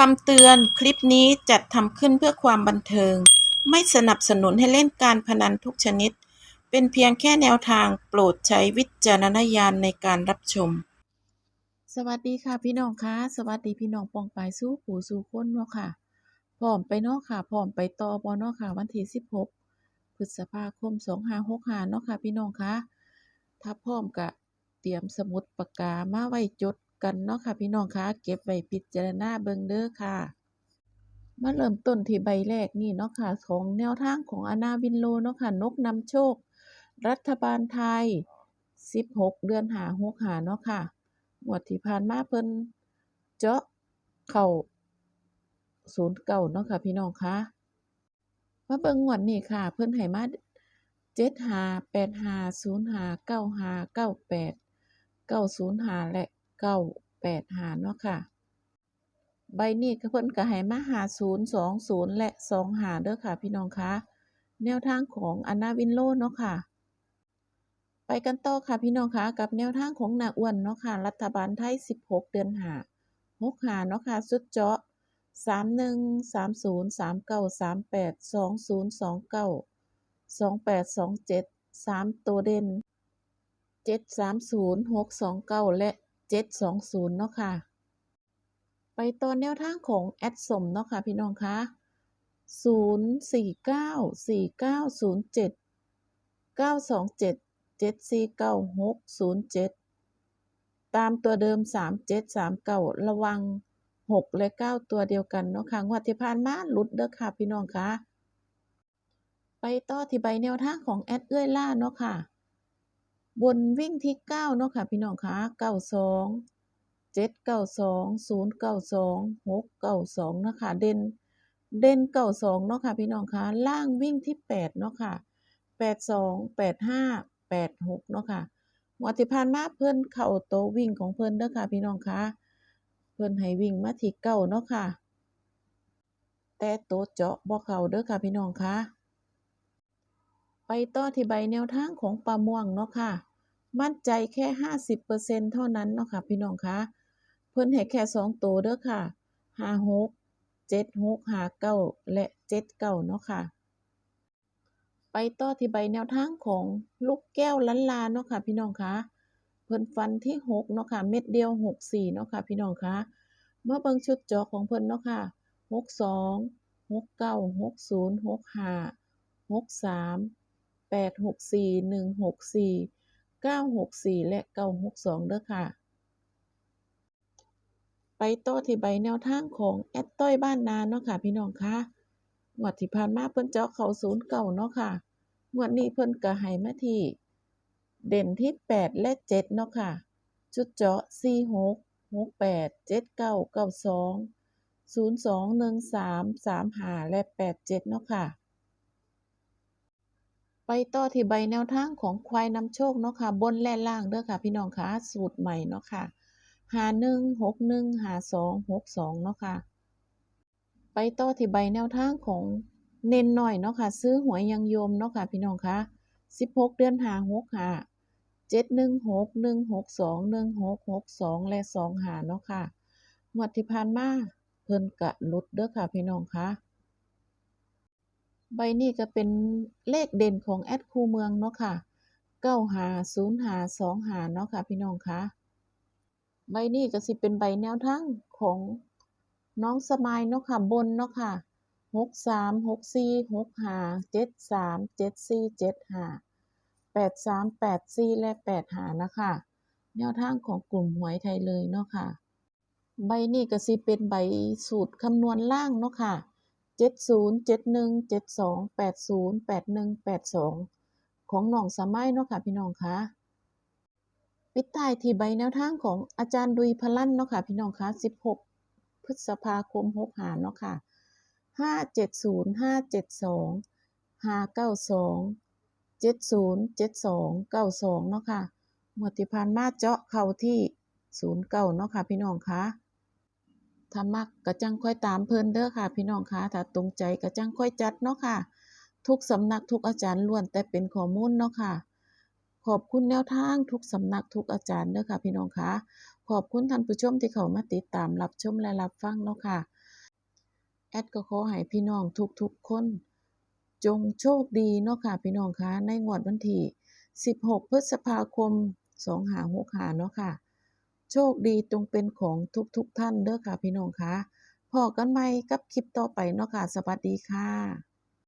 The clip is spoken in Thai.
คำเตือนคลิปนี้จัดทำขึ้นเพื่อความบันเทิง ไม่สนับสนุนให้เล่นการพนันทุกชนิด เป็นเพียงแค่แนวทางโปรดใช้วิจารณญาณในการรับชม สวัสดีค่ะพี่น้องคะสวัสดีพี่น้องปองปายสู้ผูสู้คนเนาะค่ะพร้อมไปเนาะค่ะพร้อมไปต่อบอเนาะค่ะวันที่16พฤษภาคม2565เนาะค่ะพี่น้องคะถ้าพร้อมก็เตรียมสมุดปากกามาไว้จด กันเนาะค่ะพี่น้องคะเก็บไว้พิจารณาเบิ่งเด้อค่ะ มาเริ่มต้นที่ใบแรกนี่เนาะค่ะของแนวทางของอาณาวินโลเนาะค่ะนกนำโชค รัฐบาลไทย 16 เดือนหาหกหาเนาะค่ะงวดที่ผ่านมาเพิ่นเจาะเข้าศูนย์เก่าเนาะค่ะพี่น้องคะมาเบิ่งงวดนี้ค่ะ เพิ่นให้มาเจ็ดหาแปดหาศูนย์หาเก้าหาเก้าแปดเก้าศูนย์หาและ เก้าแปดหาเนาะค่ะ ใบนี้ก็เพิ่นก็ให้มาหาศูนย์สองศูนย์และสองหาเด้อค่ะ พี่น้องคะแนวทางของอนาวินโลเนาะค่ะ ไปกันต่อค่ะพี่น้องคะกับแนวทางของนาอ้วนเนาะค่ะ รัฐบาลไทย 16 เดือนหาหกหาเนาะค่ะ สุดเจาะ31 30 39 38 20 29 28 27 3ตัวเด่น730 629และ 720 เนาะค่ะ ไปต่อแนวทางของแอดสมเนาะค่ะพี่น้องคะ049 4907 927 749607 ตามตัวเดิม 3739 ระวัง 6 และ 9 ตัวเดียวกันเนาะค่ะงวดที่ผ่านมาหลุดเด้อค่ะพี่น้องคะไปต่อที่ใบแนวทางของแอดเอื้อยล่าเนาะค่ะ บนวิ่งที่9เนาะค่ะพี่น้องคะ92 792 092 692เนาะคะเด่นเด่น92เนาะค่ะพี่น้องคะล่างวิ่งที่8เนาะค่ะ82 85 86เนาะค่ะงวดที่ผ่านมาเพิ่นเข้าโตวิ่งของเพิ่นเด้อค่ะพี่น้องคะเพิ่นให้วิ่งมาที่เก้าเนาะค่ะ แต่โตเจาะบ่เข้าเด้อค่ะพี่น้องคะไปต่อที่ใบแนวทางของปลาม่วงเนาะค่ะ มั่นใจแค่ 50%เท่านั้นเนาะค่ะพี่น้องคะเพิ่นให้แค่สองตัวเด้อค่ะ56 76 59และ 79เนาะค่ะ ไปต่อที่ใบแนวทางของลูกแก้วล้านลาเนาะค่ะพี่น้องคะเพิ่นฟันที่6เนาะค่ะเม็ดเดียว 64เนาะค่ะพี่น้องคะเมื่อเบิ่งชุดจอของเพิ่นเนาะค่ะ 62 69 60 65 63 864 164 964 และ 962เด้อค่ะ ไปต่อที่ใบแนวทางของแอดต้อยบ้านนาเนาะค่ะ พี่น้องคะงวดที่ผ่านมาเพิ่นเจาะเข้าศูนย์เก่าเนาะค่ะงวดนี้เพิ่นก็ให้มาที่ เด่นที่ 8 และ 7 เนาะค่ะ จุดเจาะ 46 68 79 92 02 13 35 และ 87 เนาะค่ะ ไปต่อที่ใบแนวทางของควายนำโชคเนาะค่ะ บนและล่างเด้อค่ะ พี่น้องคะสูตรใหม่เนาะค่ะ51 61 52 62เนาะค่ะ ไปต่อที่ใบแนวทางของเน้นหน่อยเนาะค่ะ ซื้อหวยยังโยมเนาะค่ะ พี่น้องคะ16เดือนหา6หา716 162 1662และ2หาเนาะค่ะงวดที่ผ่านมาเพิ่นกะลุดเด้อค่ะ พี่น้องคะ ใบนี้ก็เป็นเลขเด่นของแอดคูเมืองเนาะค่ะ9หา0หา2หาเนาะค่ะพี่น้องคะใบนี้ก็สิเป็นใบแนวทางของน้องสมายเนาะค่ะบนเนาะค่ะ63 64 65 73 74 75 83 84และ8หานะคะ แนวทางของกลุ่มหวยไทยเลยเนาะค่ะ ใบนี้ก็สิเป็นใบสูตรคำนวณล่างเนาะค่ะ 70 71 72 80 81 82ของน้องสมัยเนาะค่ะพี่น้องคะปิดท้ายที่ใบแนวทางของอาจารย์ดุยพลันเนาะค่ะพี่น้องคะ16พฤษภาคม65เนาะค่ะ570 572 592 70 72 92เนาะค่ะงวดที่ผ่านมาเจาะเข้าที่09เนาะค่ะพี่น้องคะ ถ้ามักก็จังค่อยตามเพิ่นเด้อค่ะ พี่น้องคะถ้าตรงใจก็จังค่อยจัดเนาะค่ะ ทุกสำนักทุกอาจารย์ล้วนแต่เป็นข้อมูลเนาะค่ะ ขอบคุณแนวทางทุกสำนักทุกอาจารย์เด้อค่ะ พี่น้องคะขอบคุณท่านผู้ชมที่เข้ามาติดตามรับชมและรับฟังเนาะค่ะ แอดก็ขอให้พี่น้องทุกๆคน จงโชคดีเนาะค่ะ พี่น้องคะในงวดวันที่ 16 พฤษภาคม2565เนาะค่ะ โชคดีจงเป็นของทุกๆท่านเด้อค่ะพี่น้องคะพอกันใหม่กับคลิปต่อไปเนาะค่ะ สวัสดีค่ะ